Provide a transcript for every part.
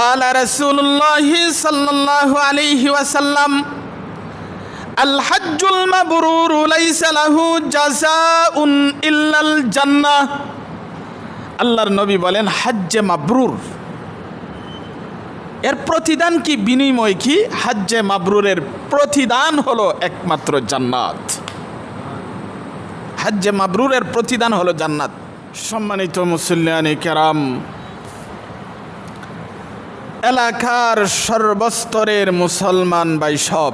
قال رسول الله صلى الله عليه وسلم الحج المبرور ليس له جزاء إلا الجنة আল্লাহর নবী বলেন হাজ্জে মাবরুর এর প্রতিদান কি বিনিময় কি হাজ্জে মাবরুরের প্রতিদান হলো একমাত্র জান্নাত হাজ্জে মাবরুরের প্রতিদান হলো জান্নাত সম্মানিত মুসল্লিয়ানি কেরাম এলাকার সর্বস্তরের মুসলমান ভাই সব।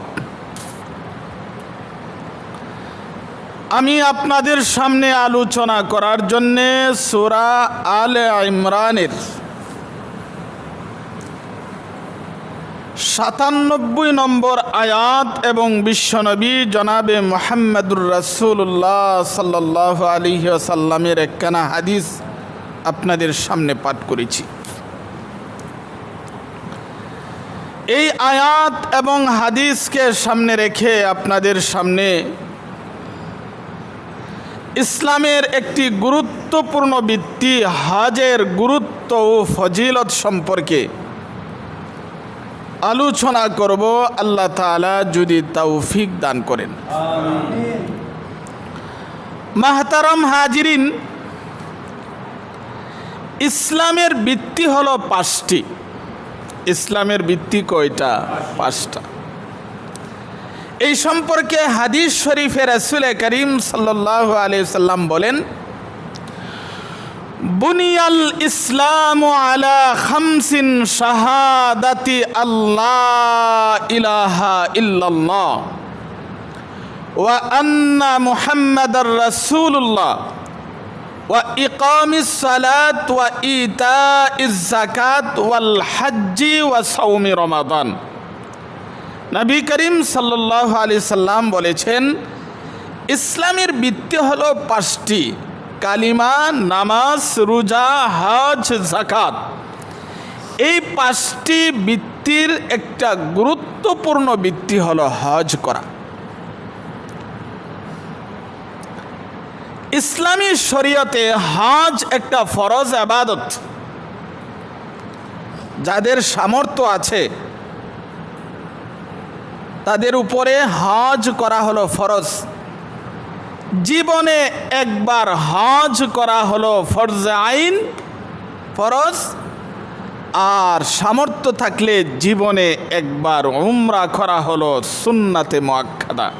আমি আপনাদের সামনে আলোচনা করার জন্যে সুরা আলে ইমরানের সাতানব্বই নম্বর আয়াত এবং বিশ্বনবী জনাবে মোহাম্মদুর রাসুল্লাহ সাল্লাহ আলী সাল্লামের একখানা হাদিস আপনাদের সামনে পাঠ করেছি। এই আয়াত এবং হাদিসকে সামনে রেখে আপনাদের সামনে ইসলামের একটি গুরুত্বপূর্ণ ভিত্তি, হাজের গুরুত্ব ও ফজিলত সম্পর্কে আলোচনা করব। আল্লাহ তালা যদি তৌফিক দান করেন। মাহতারাম হাজিরিন, ইসলামের ভিত্তি হলো পাঁচটি। ইসলামের ভিত্তি কয়টা? পাঁচটা। এই সম্পর্কে হাদিস শরীফে রাসুল করিম সাল্লাহ আলি সাল্লাম বলেন, বুনিয়াল ইসলাম আলা খামসিন শাহাদাতি আল্লাহ ইলাহা ইল্লাল্লাহ ওয়া আন্না মুহাম্মাদার রাসূলুল্লাহ। ওয়া ওয়া ওয়াল হজ্জি ওয়া রমাদান। করিম বলেছেন, ইসলামের বৃত্তি হল পাঁচটি, কালিমা, নামাজ, রোজা, হজ জাকাত এই পাঁচটি বৃত্তির একটা গুরুত্বপূর্ণ বৃত্তি হলো হজ করা। ইসলামী শরীয়তে হজ একটা ফরজ আবাদত। যাদের সামর্থ্য আছে, তাদের উপরে হজ করা হলো ফরজ। জীবনে একবার হজ করা হলো ফরজ আইন, ফরজ। আর সামর্থ্য থাকলে জীবনে একবার উমরা করা হলো সুন্নাতে মোয়াক্ষাদা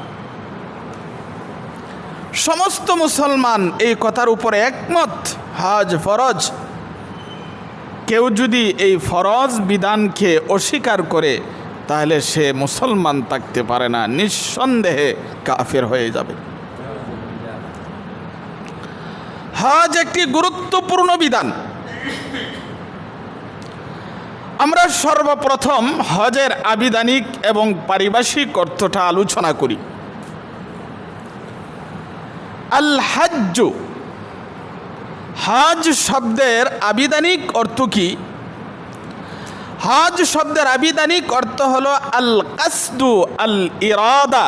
সমস্ত মুসলমান এই কথার উপরে একমত। হজ, ফরজ। কেউ যদি এই ফরজ বিধানকে অস্বীকার করে, তাহলে সে মুসলমান থাকতে পারে না, নিঃসন্দেহে কাফের হয়ে যাবে। হজ একটি গুরুত্বপূর্ণ বিধান। আমরা সর্বপ্রথম হজের আবিধানিক এবং পারিভাষিক অর্থটা আলোচনা করি। আল হাজ্জু হজ শব্দের আবিধানিক অর্থ কি? হাজ শব্দের আবিধানিক অর্থ হল আল কাসদু আল ইরাদা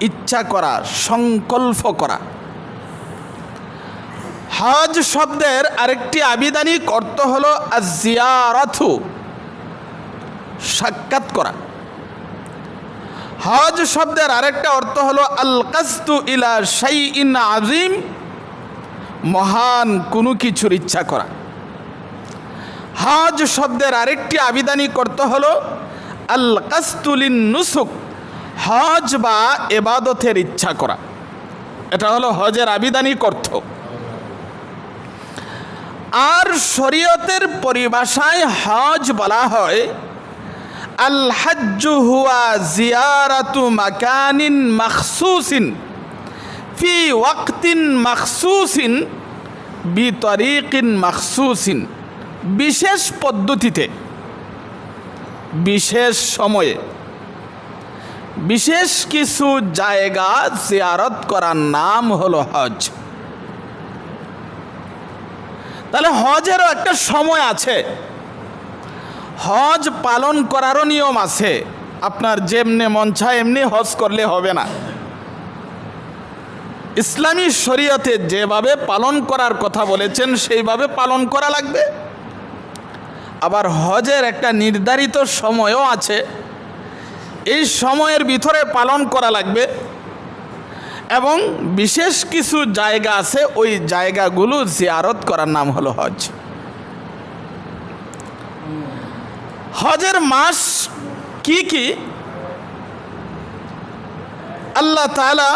ইচ্ছা করা, সংকল্প করা। হজ শব্দের আরেকটি আবিধানিক অর্থ হলো জিয়ারাথু সাক্ষাৎ করা। হজ শব্দের আরেকটা অর্থ হলো আল কাস্তু ইলা শাই ইন আজিম মহান কোনো কিছুর ইচ্ছা করা। হজ শব্দের আরেকটি আবিধানিক অর্থ হলো আল কাস্তুলিন নুসুক হজ বা এবাদতের ইচ্ছা করা। এটা হলো হজের আবিধানিক অর্থ। আর শরীয়তের পরিভাষায় হজ বলা হয় আল হাজ্জু হুয়া জিয়ারাতু মাকানিন মাখসুসিন, ফি ওয়াক্তিন মাখসুসিন, বি তরিকিন মাখসুসিন। বিশেষ পদ্ধতিতে, বিশেষ সময়ে, বিশেষ কিছু জায়গা জিয়ারত করার নাম হলো হজ। তাহলে হজেরও একটা সময় আছে। হজ পালন করারও নিয়ম আছে। আপনার যেমনি মন এমনি হজ করলে হবে না। ইসলামী শরীয়তে যেভাবে পালন করার কথা বলেছেন, সেইভাবে পালন করা লাগবে। আবার হজের একটা নির্ধারিত সময়ও আছে। এই সময়ের ভিতরে পালন করা লাগবে। এবং বিশেষ কিছু জায়গা আছে, ওই জায়গাগুলো জিয়ারত করার নাম হলো হজ। হজের মাস কি কি? আল্লাহ তালা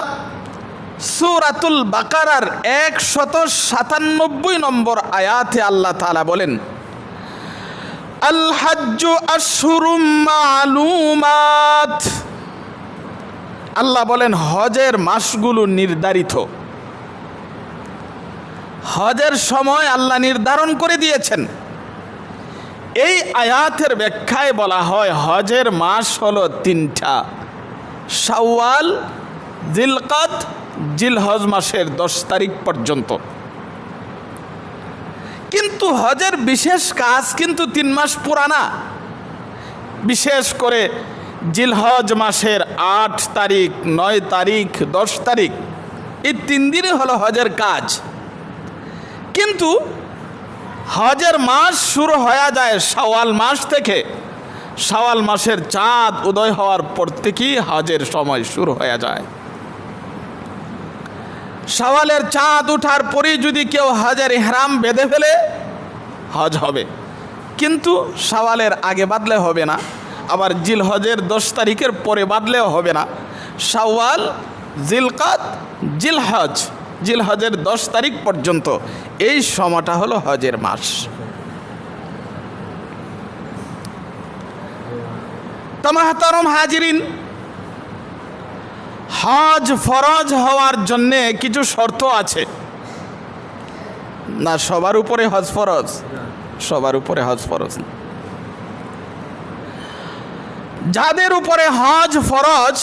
সুরাতুল বাকারার একশত সাতানব্বই নম্বর আয়াতে আল্লাহ তালা বলেন আল্লাহ বলেন, হজের মাসগুলো নির্ধারিত। হজের সময় আল্লাহ নির্ধারণ করে দিয়েছেন। এই আয়াতের ব্যাখ্যায় বলা হয়, হজের মাস হলো তিনটা। শাওয়াল, জিলকাত, জিলহজ মাসের দশ তারিখ পর্যন্ত। কিন্তু হজের বিশেষ কাজ কিন্তু তিন মাস পুরানা। বিশেষ করে জিলহজ মাসের আট তারিখ, নয় তারিখ, দশ তারিখ, এই তিন দিনই হলো হজের কাজ। কিন্তু হজের মাস শুরু হয়ে যায় শাওয়াল মাস থেকে। শাওয়াল মাসের চাঁদ উদয় হওয়ার পর থেকেই হজের সময় শুরু হয়ে যায়। শাওয়ালের চাঁদ উঠার পরেই যদি কেউ হজের ইহরাম বেঁধে ফেলে, হজ হবে। কিন্তু শাওয়ালের আগে বাদলে হবে না, আবার জিল হজের দশ তারিখের পরে বাদলেও হবে না। শাওয়াল, জিলকাত জিল হজ জিল হজের দশ তারিখ পর্যন্ত। এই সময়টা হলো হজের মাস। তমাহতারম হাজিরিন। হজ ফরজ হওয়ার জন্যে কিছু শর্ত আছে। না, সবার উপরে হজ ফরজ, সবার উপরে হজ ফরজ যাদের উপরে হজ ফরজ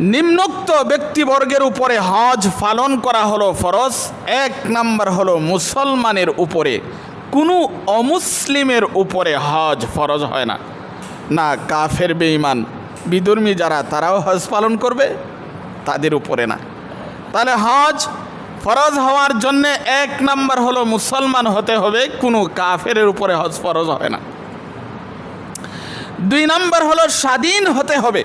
নিম্নোক্ত ব্যক্তিবর্গের উপরে হজ পালন করা হলো ফরজ, এক নাম্বার হলো মুসলমানের উপরে। কোনো অমুসলিমের উপরে হজ ফরজ হয় না। না, কাফের, বেঈমান বিধর্মী যারা, তারাও হজ পালন করবে, তাদের উপরে না। তাহলে হজ ফরজ হওয়ার জন্যে এক নাম্বার হলো মুসলমান হতে হবে, কোনো কাফের উপরে হজ ফরজ হয় না। দুই নাম্বার হলো স্বাধীন হতে হবে।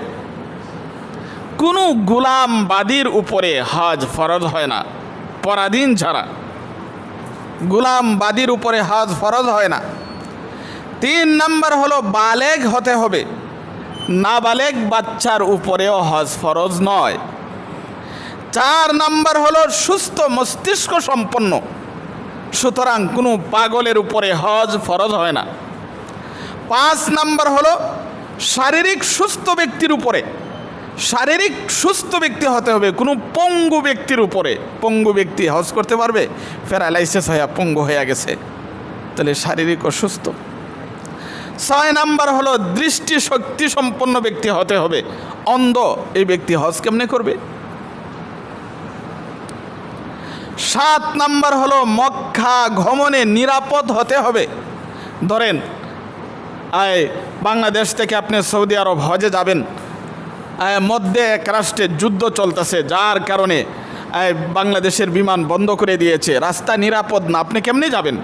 কোনো গুলামবাদীর উপরে হজ ফরজ হয় না, পরাধীন ছাড়া। গুলামবাদীর উপরে হজ ফরজ হয় না। তিন নম্বর হলো বালেগ হতে হবে। নাবালেগ বাচ্চার উপরেও হজ ফরজ নয়। চার নাম্বার হলো সুস্থ মস্তিষ্ক সম্পন্ন। সুতরাং কোনো পাগলের উপরে হজ ফরজ হয় না। পাঁচ নাম্বার হলো শারীরিক সুস্থ ব্যক্তির উপরে শারীরিক সুস্থ ব্যক্তি হতে হবে, কোনো পঙ্গু ব্যক্তির উপরে। পঙ্গু ব্যক্তি হজ করতে পারবে, প্যারালাইসিস হয়ে পঙ্গু হয়ে গেছে। তাহলে শারীরিক অসুস্থ ছয় নাম্বার হলো দৃষ্টি শক্তি সম্পন্ন ব্যক্তি হতে হবে। অন্ধ, এই ব্যক্তি হজ কেমনে করবে? সাত নাম্বার হলো মক্কা গমনে নিরাপদ হতে হবে। ধরেন, আয়, বাংলাদেশ থেকে আপনি সৌদি আরব হজে যাবেন। মধ্যে এক রাষ্ট্রে যুদ্ধ চলতেছে, যার কারণে বাংলাদেশের বিমান বন্ধ করে দিয়েছে। রাস্তা নিরাপদ না, আপনি কেমনে যাবেন?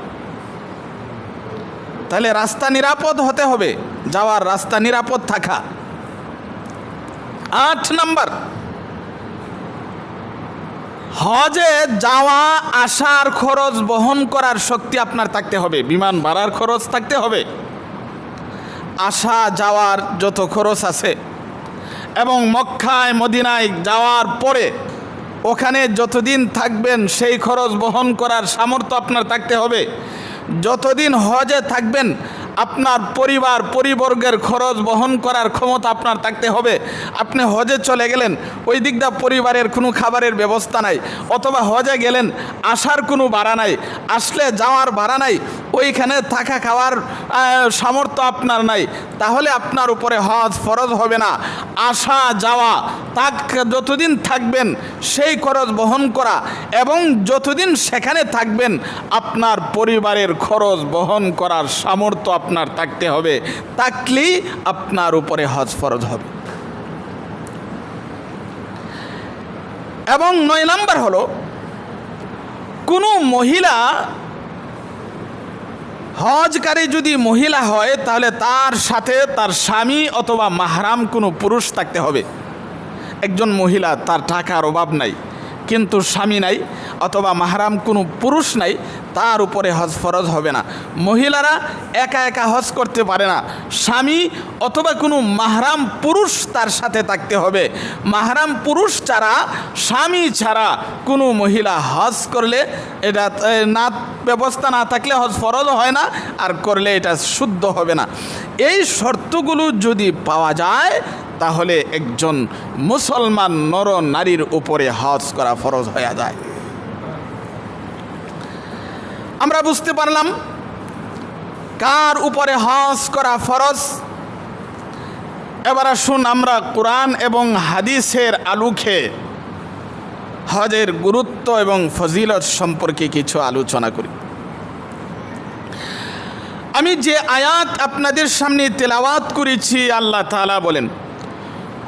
তাহলে রাস্তা নিরাপদ হতে হবে, যাওয়ার রাস্তা নিরাপদ থাকা। আট নাম্বার, হজে যাওয়া, আসার খরচ বহন করার শক্তি আপনার থাকতে হবে, বিমান ভাড়ার খরচ থাকতে হবে। আসা, যাওয়ার যত খরচ আছে এবং মক্কায়, মদিনায় যাওয়ার পরে ওখানে যতদিন থাকবেন, সেই খরচ বহন করার সামর্থ্য আপনার থাকতে হবে। যতদিন হজে থাকবেন আপনার পরিবার, পরিবর্গের খরচ বহন করার ক্ষমতা আপনার থাকতে হবে। আপনি হজে চলে গেলেন, ওই দিকটা পরিবারের কোনো খাবারের ব্যবস্থা নাই। অথবা হজে গেলেন, আসার কোনো ভাড়া নাই। আসলে যাওয়ার ভাড়া নাই, ওইখানে থাকা খাওয়ার সামর্থ্য আপনার নাই। তাহলে আপনার উপরে হজ ফরজ হবে না। আসা, যাওয়া তাক যতদিন থাকবেন, সেই খরচ বহন করা এবং যতদিন সেখানে থাকবেন, আপনার পরিবারের খরচ বহন করার সামর্থ্য আপনার থাকতে হবে, থাকলেই আপনার উপরে হজ ফরজ হবে। এবং নয় নাম্বার হলো, কোনো মহিলা হজকারী যদি মহিলা হয়, তাহলে তার সাথে তার স্বামী অথবা মাহরাম কোনো পুরুষ থাকতে হবে। একজন মহিলা, তার টাকার অভাব নাই। কিন্তু স্বামী নাই অথবা মাহরাম কোনো পুরুষ নাই, তার উপরে হজ ফরজ হবে না। মহিলারা একা একা হজ করতে পারে না। স্বামী অথবা কোনো মাহরাম পুরুষ তার সাথে থাকতে হবে। মাহরাম পুরুষ ছাড়া, স্বামী ছাড়া কোনো মহিলা হজ করলে এটা না, ব্যবস্থা না থাকলে হজ ফরজ হয় না আর করলে এটা শুদ্ধ হবে না। এই শর্তগুলো যদি পাওয়া যায় তাহলে একজন মুসলমান নর নারীর উপরে হজ করা ফরজ হয়ে যায়। আমরা বুঝতে পারলাম কার উপরে হজ করা ফরজ। এবার আসুন আমরা কোরআন এবং হাদিসের আলোকে হজের গুরুত্ব এবং ফজিলত সম্পর্কে কিছু আলোচনা করি। আমি যে আয়াত আপনাদের সামনে তেলাওয়াত করেছি, আল্লাহ তাআলা বলেন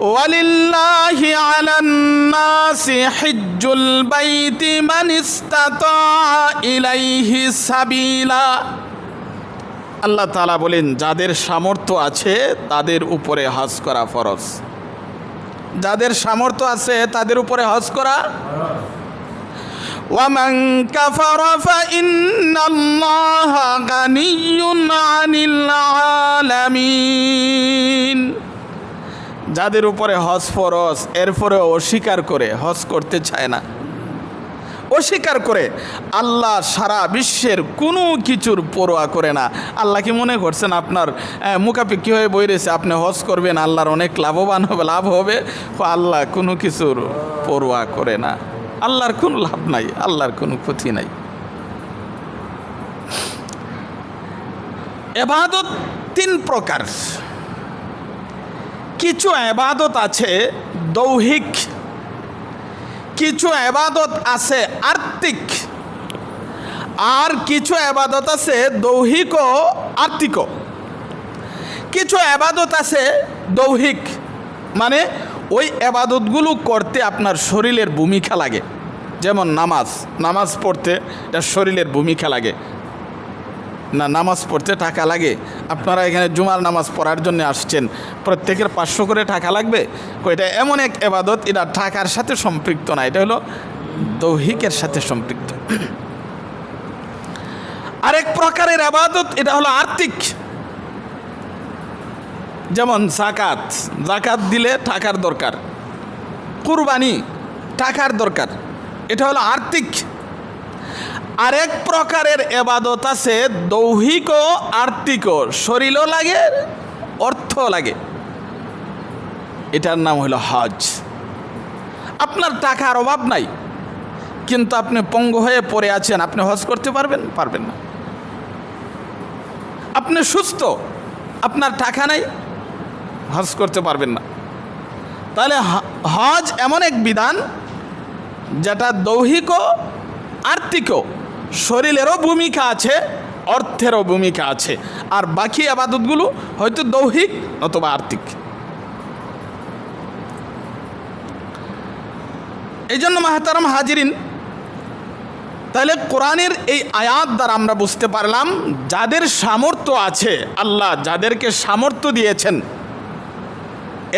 ولله على الناس حج البيت من استطاع إليه سبيلا আল্লাহ তাআলা বলেন যাদের সামর্থ্য আছে তাদের উপরে হজ করা ফরজ যাদের সামর্থ্য আছে তাদের উপরে হজ করা ومن كفر فإن الله غني عن العالمين যাদের উপরে হজ ফরজ এরপরে অস্বীকার করে হজ করতে চায় না। অস্বীকার করে আল্লাহ সারা বিশ্বের কোনো কিছুর পরোয়া করে না। আল্লাহ কি মনে করছেন আপনার মুখাপেক্ষি হয়ে বই রয়েছে, আপনি হজ করবেন, আল্লাহর অনেক লাভবান হবে, লাভ হবে। আল্লাহ কোনো কিছুর পরোয়া করে না। আল্লাহর কোনো লাভ নাই, আল্লাহর কোনো ক্ষতি নাই। এবাদত তিন প্রকার। কিছু এবাদত আছে, দৌহিক। কিছু এবাদত আছে আর্থিক আর কিছু এবাদত আছে, দৌহিক ও আর্থিক কিছু এবাদত আছে, দৌহিক। মানে ওই এবাদতগুলো করতে আপনার শরীরের ভূমিকা লাগে। যেমন নামাজ নামাজ পড়তে এটা শরীরের ভূমিকা লাগে। না নামাজ পড়তে টাকা লাগে? আপনারা এখানে জুমার নামাজ পড়ার জন্য আসছেন। প্রত্যেকের পাঁচশো করে টাকা লাগবে? এটা এমন এক এবাদত, এটা টাকার সাথে সম্পৃক্ত না, এটা হলো দৌহিকের সাথে সম্পৃক্ত। আরেক প্রকারের আবাদত এটা হলো আর্থিক। যেমন জাকাত জাকাত দিলে টাকার দরকার। কুরবানি, টাকার দরকার। এটা হলো আর্থিক। আরেক প্রকারের এবাদত আছে, দৌহিক ও আর্থিক। শরীরও লাগে অর্থ লাগে। এটার নাম হলো হজ। আপনার টাকার অভাব নাই, কিন্তু আপনি পঙ্গ হয়ে পড়ে আছেন, আপনি হজ করতে পারবেন? পারবেন না। আপনি সুস্থ, আপনার টাকা নাই, হজ করতে পারবেন না। তাহলে হজ এমন এক বিধান, যেটা দৌহিক আর্থিকও শরীরেরও ভূমিকা আছে, অর্থেরও ভূমিকা আছে। আর বাকি আবাদতগুলো হয়তো দৌহিক অথবা আর্থিক। এই জন্য মাহাতারাম হাজিরিন, তাহলে কোরআনের এই আয়াত দ্বারা আমরা বুঝতে পারলাম যাদের সামর্থ্য আছে, আল্লাহ যাদেরকে সামর্থ্য দিয়েছেন,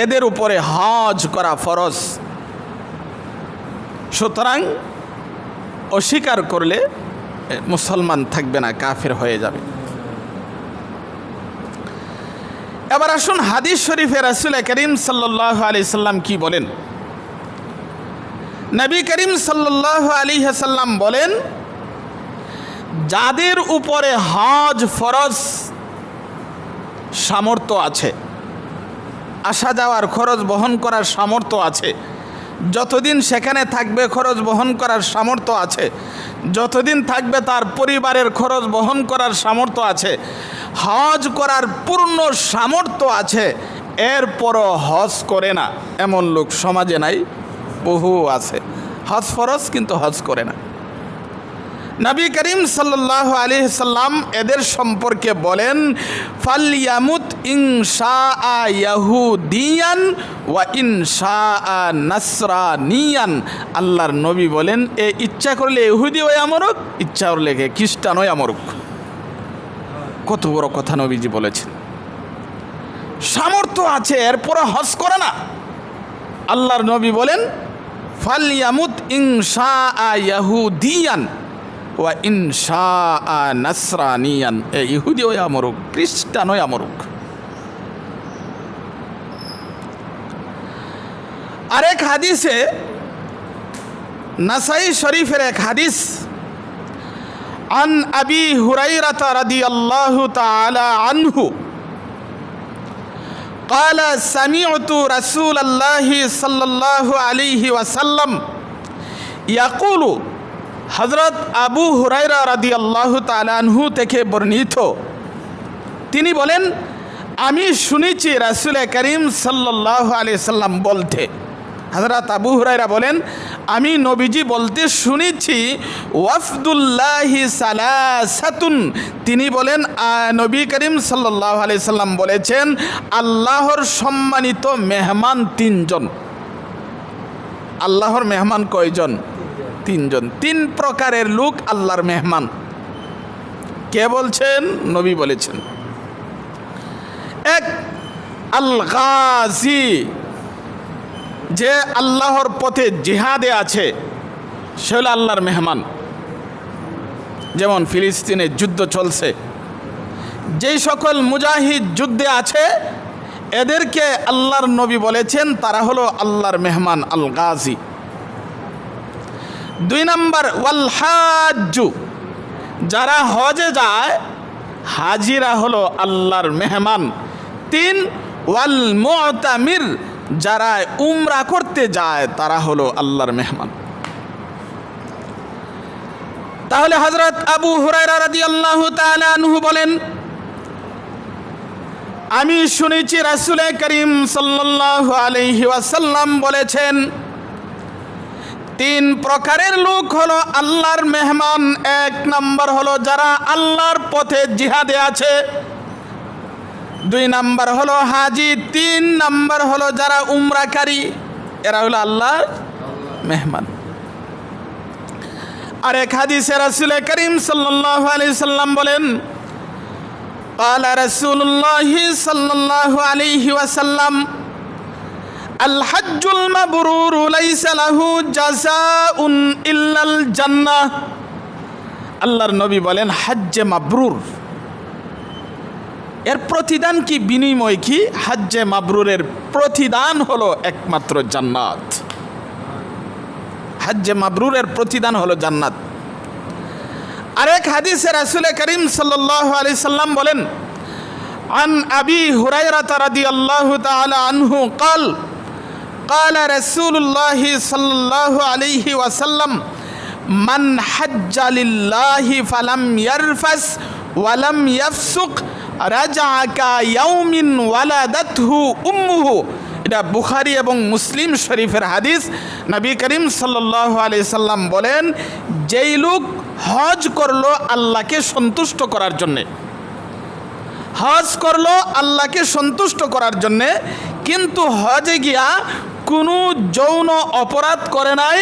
এদের উপরে হজ করা ফরজ। সুতরাং অস্বীকার করলে মুসলমান থাকবে না, কাফের হয়ে যাবে। এবার আসুন হাদিস শরীফে রাসুল করিম সাল্লাহ আলি সাল্লাম কি বলেন? নবী করিম সাল্লাহ আলী সাল্লাম বলেন, যাদের উপরে হজ ফরজ সামর্থ্য আছে, আসা যাওয়ার খরচ বহন করার সামর্থ্য আছে যতদিন সেখানে থাকবে খরচ বহন করার সামর্থ্য আছে, যতদিন থাকবে তার পরিবারের খরচ বহন করার সামর্থ্য আছে, হজ করার পূর্ণ সামর্থ্য আছে, এরপরও হজ করে না। এমন লোক সমাজে নাই, বহু আছে। হজ ফরজ কিন্তু হজ করে না। নবী করিম সাল্লাহ আলী সাল্লাম এদের সম্পর্কে বলেন, ফালিয়ামুত ইনশা ইয়াহুদিয়ান ওয়া ইনশা নাসরা নিয়ান আল্লাহর নবী বলেন, এ ইচ্ছা করলে ইহুদি ওই আমরক, ইচ্ছা করলে খ্রিস্টান ওই আমরক। কত বড় কথা নবীজি বলেছেন। সামর্থ্য আছে, এরপরে হজ করে না। আল্লাহর নবী বলেন, ফালিয়ামুত ইনশা ইয়াহুদিয়ান। ওয়া ইনশা নাসরানিয়ান এ ইহুদি ওই আমরুক খ্রিস্টান ওই আমরুক আরেক হাদিসে নাসাই শরীফের এক হাদিস عن أبي هريرة رضي الله تعالى عنه قال سمعت رسول الله صلى الله عليه وسلم يقول হজরত আবু হুরাইরা রাদি আল্লাহ তালানহু থেকে বর্ণিত। তিনি বলেন, আমি শুনেছি রাসুল করিম সাল্লাহ আলি সাল্লাম বলতে। হজরত আবু হুরাইরা বলেন, আমি নবীজি বলতে শুনেছি, ওয়াফদুল্লাহি সালাসাতুন। তিনি বলেন নবী করিম সাল্লাহ আলি সাল্লাম বলেছেন, আল্লাহর সম্মানিত মেহমান তিনজন। আল্লাহর মেহমান কয়জন? তিনজন, তিন প্রকারের লোক আল্লাহর মেহমান। কে বলছেন? নবী বলেছেন। এক আল গাজী যে আল্লাহর পথে জিহাদে আছে, সে হলো আল্লাহর মেহমান। যেমন ফিলিস্তিনে যুদ্ধ চলছে, যেই সকল মুজাহিদ যুদ্ধে আছে, এদেরকে আল্লাহর নবী বলেছেন, তারা হলো আল্লাহর মেহমান আল গাজী দুই নম্বর ওয়াল্হাজ্জু যারা হজে যায়, হাজিরা হলো আল্লাহর মেহমান। তিন, ওয়াল মুতামির, যারা উমরা করতে যায়, তারা হলো আল্লাহর মেহমান। তাহলে হজরত আবু আনহু বলেন, আমি শুনেছি রাসূল করিম আলাইহি ওয়াসাল্লাম বলেছেন তিন প্রকারের লোক হলো আল্লাহর মেহমান এক নম্বর হলো যারা আল্লাহর পথে জিহাদে আছে দুই নাম্বার হলো হাজি তিন নাম্বার হলো যারা উমরাকারী এরা হলো আল্লাহর মেহমান আর এক হাদিসে রাসূল করিম সাল্লাল্লাহু আলাইহি সাল্লাম বলেন قال رسول الله صلى الله عليه وسلم الحج المبرور ليس له جزاء إلا الجنة আল্লাহর নবী বলেন হাজ্জে মাবরুর এর প্রতিদান কি বিনিময় কি হাজ্জে মাবরুরের প্রতিদান হলো একমাত্র জান্নাত হাজ্জে মাবরুরের প্রতিদান হলো জান্নাত আরেক হাদিসে রাসূল করিম সাল্লাল্লাহু আলাইহি সাল্লাম বলেন عن أبي هريرة رضي الله تعالى عنه قال قال رسول الله صلى الله عليه وسلم من حج لله فلم يرفس ولم يفسق رجع كيوم ولدته أمه এটা বুখারি এবং মুসলিম শরীফের হাদিস নবী করিম সাল্লাহ আলি সাল্লাম বলেন যেই লোক হজ করলো আল্লাহকে সন্তুষ্ট করার জন্যে হজ করলো আল্লাহকে সন্তুষ্ট করার জন্যে কিন্তু হজে গিয়া কোনো যৌন অপরাধ করে নাই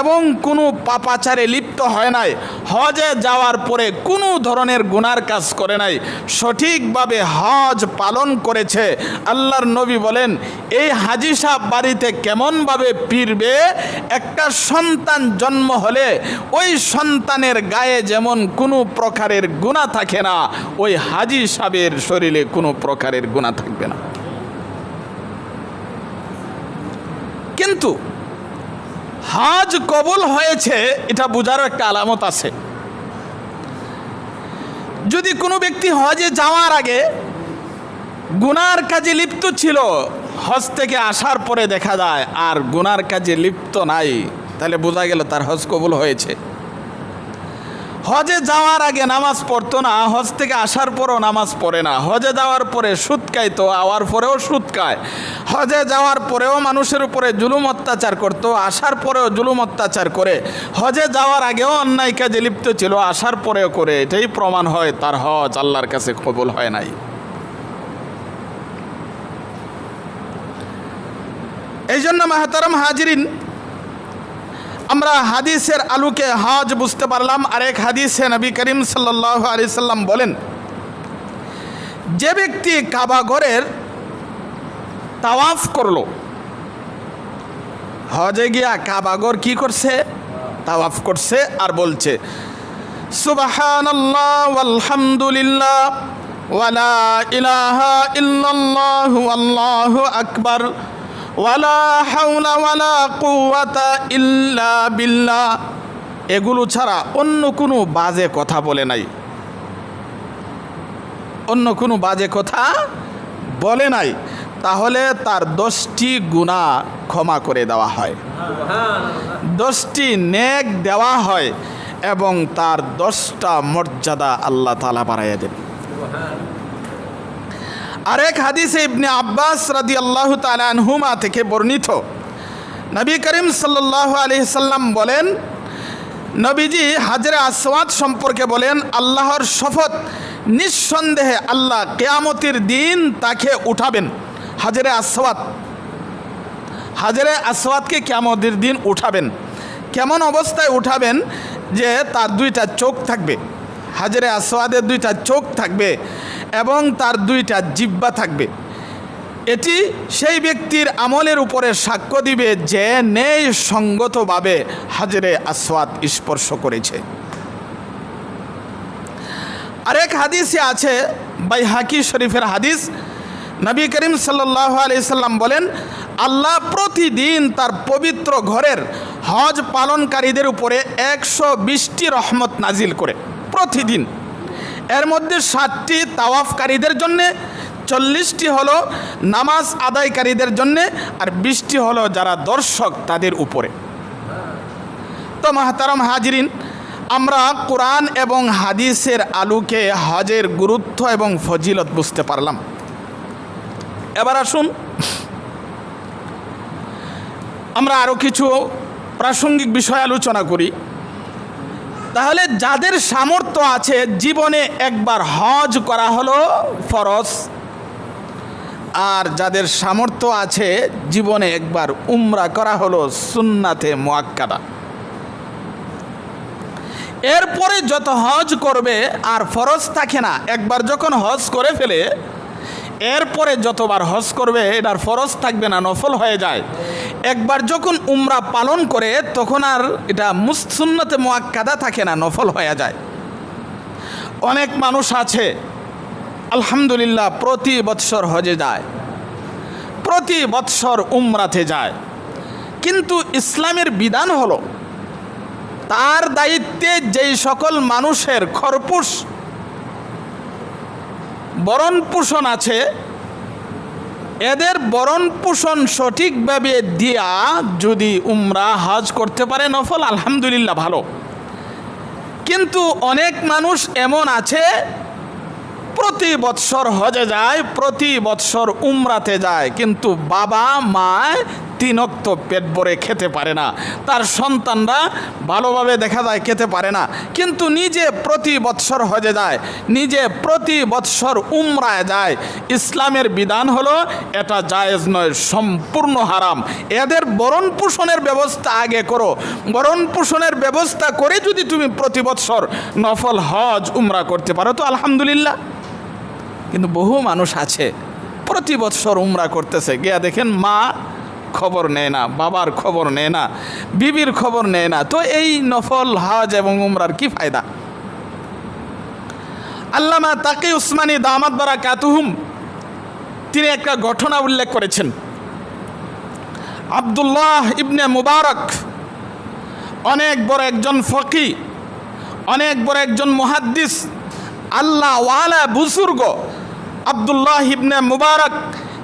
এবং কোনো পাপাচারে লিপ্ত হয় নাই। হজে যাওয়ার পরে কোনো ধরনের গুনার কাজ করে নাই। সঠিকভাবে হজ পালন করেছে। আল্লাহর নবী বলেন, এই হাজি সাহ বাড়িতে কেমনভাবে ফিরবে? একটা সন্তান জন্ম হলে ওই সন্তানের গায়ে যেমন কোনো প্রকারের গুণা থাকে না, ওই হাজি সাহেবের শরীরে কোনো প্রকারের গুণা থাকবে না। কিন্তু হাজ কবল হয়েছে, এটা বোঝারও একটা আলামত আছে। যদি কোনো ব্যক্তি হজে যাওয়ার আগে গুনার কাজে লিপ্ত ছিল, হজ থেকে আসার পরে দেখা যায়, আর গুনার কাজে লিপ্ত নাই, তাহলে বোঝা গেল তার হজ কবুল হয়েছে। হজে যাওয়ার আগে নামাজ পড়তো না, হজ থেকে আসার পরেও নামাজ পড়ে না। হজে যাওয়ার পরে সুদ খাইতো আওয়ার পরেও সুদ খায়। হজে যাওয়ার পরেও মানুষের উপরে জুলুম অত্যাচার করতো, আসার পরেও জুলুম অত্যাচার করে। হজে যাওয়ার আগেও অন্যায় কাজে লিপ্ত ছিল, আসার পরেও করে। এটাই প্রমাণ হয় তার হজ আল্লাহর কাছে কবুল হয় নাই। এই জন্য মাহাতারাম হাজিরিন আমরা হাদিসের আলোকে হজ বুঝতে পারলাম, আরেক হাদিসে নবী করিম সাল্লাহ আলি সাল্লাম বলেন, যে ব্যক্তি কাবাঘরের তাওয়াফ করল, হজে গিয়া কাবাগর কি করছে? তাওয়াফ করছে আর বলছে, সুবহানাল্লাহ, আলহামদুলিল্লাহ ওয়ালা ইলাহা ইল্লাল্লাহ, আল্লাহু আকবার। ওয়ালা কুওয়াতা ইল্লা এগুলো ছাড়া অন্য কোনো বাজে কথা বলে নাই। অন্য কোনো বাজে কথা বলে নাই। তাহলে তার দশটি গুণা ক্ষমা করে দেওয়া হয়। দশটি নেক দেওয়া হয় এবং তার দশটা মর্যাদা আল্লাহ তালা বাড়াইয়া দেন। আরেক হাদিসে ইবনে আব্বাস রাদি আল্লাহ তালানহুমা থেকে বর্ণিত। নবী করিম সাল্লাহ আলি সাল্লাম বলেন, নবীজি হাজরে আসওয়াদ সম্পর্কে বলেন, আল্লাহর শপথ নিঃসন্দেহে আল্লাহ কেয়ামতির দিন তাকে উঠাবেন। হাজরে আসওয়াদ। হাজরে আসওয়াদকে কেয়ামতের দিন উঠাবেন। কেমন অবস্থায় উঠাবেন যে তার দুইটা চোখ থাকবে? হাজরে আসওয়াদের দুইটা চোখ থাকবে। এবং তার দুইটা জিব্বা থাকবে। এটি সেই ব্যক্তির আমলের উপরে সাক্ষ্য দিবে যে নেই সঙ্গতভাবে হাজরে আসওয়াদ স্পর্শ করেছে। আরেক হাদিসে আছে বাই হাকি শরীফের হাদিস। নবী করিম সাল্লাহ সাল্লাম বলেন, আল্লাহ প্রতিদিন তার পবিত্র ঘরের হজ পালনকারীদের উপরে একশো বিশটি রহমত নাজিল করে প্রতিদিন। এর মধ্যে ষাটটি তাওয়াফকারীদের জন্যে, চল্লিশটি হলো নামাজ আদায়কারীদের জন্যে আর বিশটি হলো যারা দর্শক তাদের উপরে। তো মাহতারম হাজরিন, আমরা কোরআন এবং হাদিসের আলুকে হজের গুরুত্ব এবং ফজিলত বুঝতে পারলাম। এবার আসুন, আমরা আরও কিছু প্রাসঙ্গিক বিষয় আলোচনা করি। তাহলে যাদের সামর্থ্য আছে জীবনে একবার হজ করা হলো ফরজ, আর যাদের সামর্থ্য আছে জীবনে একবার উমরা করা হলো সুন্নাতে মোয়াক্কাদা। এরপরে যত হজ করবে, আর ফরজ থাকে না, একবার যখন হজ করে ফেলে এরপরে যতবার হজ করবে, এটার ফরজ থাকবে না, নফল হয়ে যায়। একবার যখন উমরা পালন করে, তখন আর এটা মুসুন্নতে মোয়াক্কাদা থাকে না, নফল হয়ে যায়। অনেক মানুষ আছে, আলহামদুলিল্লাহ, প্রতি বৎসর হজে যায়। প্রতি বৎসর উমরাতে যায়। কিন্তু ইসলামের বিধান হলো, তার দায়িত্বে যেই সকল মানুষের খরপুষ বরণ পোষণ আছে। এদের বরণ পোষণ সঠিকভাবে দিয়া যদি উমরা হজ করতে পারে, নফল, আলহামদুলিল্লাহ, ভালো। কিন্তু অনেক মানুষ এমন আছে, প্রতি বৎসর হজে যায়, প্রতি বৎসর উমরাতে যায়, কিন্তু বাবা তিনক্ত পেট ভরে খেতে পারে না। তার সন্তানরা ভালোভাবে দেখা যায় খেতে পারে না। কিন্তু নিজে প্রতি বৎসর হজে যায়, নিজে প্রতি বৎসর উমরায় যায়। ইসলামের বিধান হলো, এটা জায়েজ নয়, সম্পূর্ণ হারাম। এদের বরণ পোষণের ব্যবস্থা আগে করো। বরণ পোষণের ব্যবস্থা করে যদি তুমি প্রতি বৎসর নফল হজ, উমরা করতে পারো, তো আলহামদুলিল্লাহ। কিন্তু বহু মানুষ আছে, প্রতি বৎসর উমরা করতেছে। গিয়া দেখেন মা খবর নেয় না, বাবার খবর নেয় না, বিবির খবর নেয় না। তো এই নফল, হাজ এবং উমরার কি ফায়দা? আল্লামা তাকে উসমানী দামাত বারা কাতুহুম তিনি একটা ঘটনা উল্লেখ করেছেন। আবদুল্লাহ ইবনে মুবারক, অনেক বড় একজন ফকি, অনেক বড় একজন মুহাদ্দিস, আল্লাহ ওয়ালা বুজুর্গ আবদুল্লাহ ইবনে মুবারক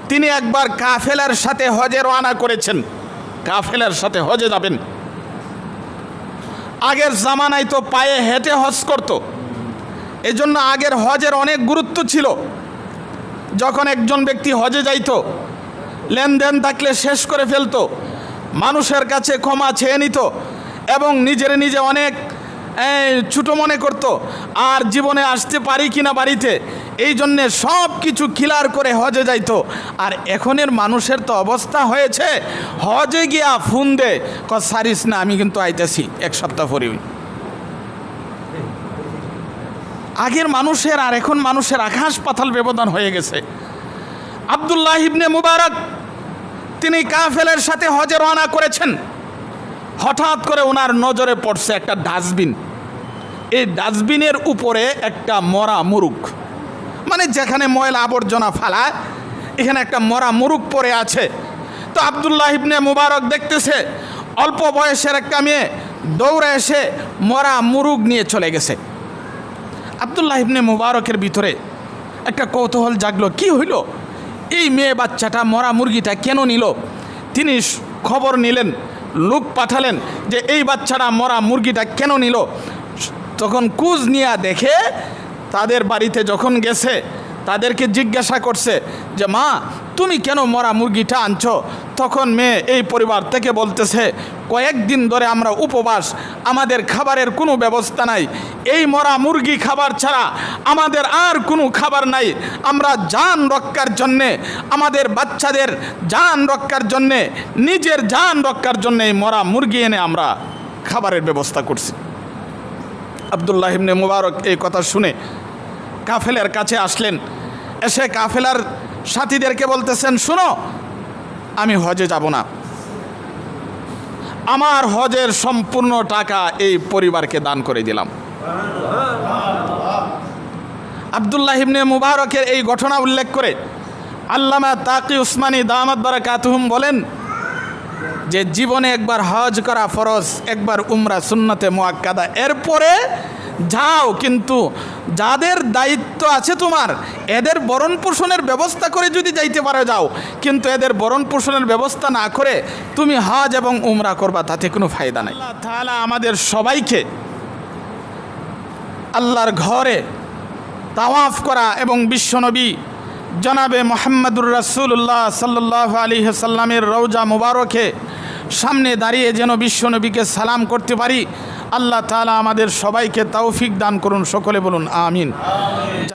তিনি একবার কাফেলার সাথে হজে রওনা করেছেন। কাফেলার সাথে হজে যাবেন। আগের জামানায় তো পায়ে হেঁটে হজ করত। এজন্য আগের হজের অনেক গুরুত্ব ছিল। যখন একজন ব্যক্তি হজে যাইত, লেনদেন থাকলে শেষ করে ফেলতো, মানুষের কাছে ক্ষমা চেয়ে নিত এবং নিজের নিজে অনেক ছোটো মনে করত, আর জীবনে আসতে পারি কিনা বাড়িতে, এই জন্যে সব কিছু খিলার করে হজে যাইতো। আর এখনের মানুষের তো অবস্থা হয়েছে, হজে গিয়া ফোন দে ক সারিস না, আমি কিন্তু আইতেছি, এক সপ্তাহ পরে আগের মানুষের আর এখন মানুষের আকাশ পাতাল ব্যবধান হয়ে গেছে। আবদুল্লাহ ইবনে মুবারক, তিনি কাফেলের সাথে হজে রওনা করেছেন। হঠাৎ করে ওনার নজরে পড়ছে একটা ডাস্টবিন। এই ডাস্টবিনের উপরে একটা মরা মুরুগ মানে যেখানে ময়লা আবর্জনা ফালায়, এখানে একটা মরা মুরুগ পড়ে আছে। তো আবদুল্লাহ ইবনে মুবারক দেখতেছে, অল্প বয়সের একটা মেয়ে দৌড়ে এসে মরা মুরুগ নিয়ে চলে গেছে। আবদুল্লাহ ইবনে মুবারকের ভিতরে একটা কৌতূহল জাগলো, কি হইল? এই মেয়ে বাচ্চাটা মরা মুরগিটা কেন নিল? তিনি খবর নিলেন লোক পাঠালেন যে এই বাচ্চারা মরা মুরগিটা কেন নিল? তখন কুজ নিয়া দেখে তাদের বাড়িতে যখন গেছে, তাদেরকে জিজ্ঞাসা করছে যে, মা, তুমি কেন মরা মুরগিটা আনছো? তখন মেয়ে এই পরিবার থেকে বলতেছে, কয়েকদিন ধরে আমরা উপবাস, আমাদের খাবারের কোনো ব্যবস্থা নাই। এই মরা মুরগি খাবার ছাড়া আমাদের আর কোনো খাবার নাই। আমরা যান রক্ষার জন্যে, আমাদের বাচ্চাদের যান রক্ষার জন্যে, নিজের যান রক্ষার জন্যে এই মরা মুরগি এনে আমরা খাবারের ব্যবস্থা করছি। আবদুল্লাহ ইবনে মুবারক এই কথা শুনে কাফেলের কাছে আসলেন। এসে কাফেলার সাথীদেরকে বলতেছেন, শুনো আমি হজে যাব না। আমার হজের সম্পূর্ণ টাকা এই পরিবারকে দান করে দিলাম। আবদুল্লাহ ইবনে মুবারকের এই ঘটনা উল্লেখ করে আল্লামা তাকি উসমানী দামাত বারাকাতুহুম বলেন যে জীবনে একবার হজ করা ফরজ, একবার উমরা সুন্নতে মোয়াক্কাদা এরপরে যাও, কিন্তু যাদের দায়িত্ব আছে তোমার। এদের বরণ পোষণের ব্যবস্থা করে যদি যাইতে পারো যাও, কিন্তু এদের বরণ পোষণের ব্যবস্থা না করে তুমি হজ এবং উমরা করবা, তাতে কোনো ফায়দা নাই। তাআলা আমাদের সবাইকে আল্লাহর ঘরে তাওয়াফ করা এবং বিশ্বনবী জনাবে মোহাম্মদুর রাসূলুল্লাহ সাল্লাহ আলী সাল্লামের রৌজা মুবারকে সামনে দাঁড়িয়ে যেন বিশ্বনবীকে সালাম করতে পারি আল্লাহ তালা আমাদের সবাইকে তৌফিক দান করুন সকলে বলুন আমিন।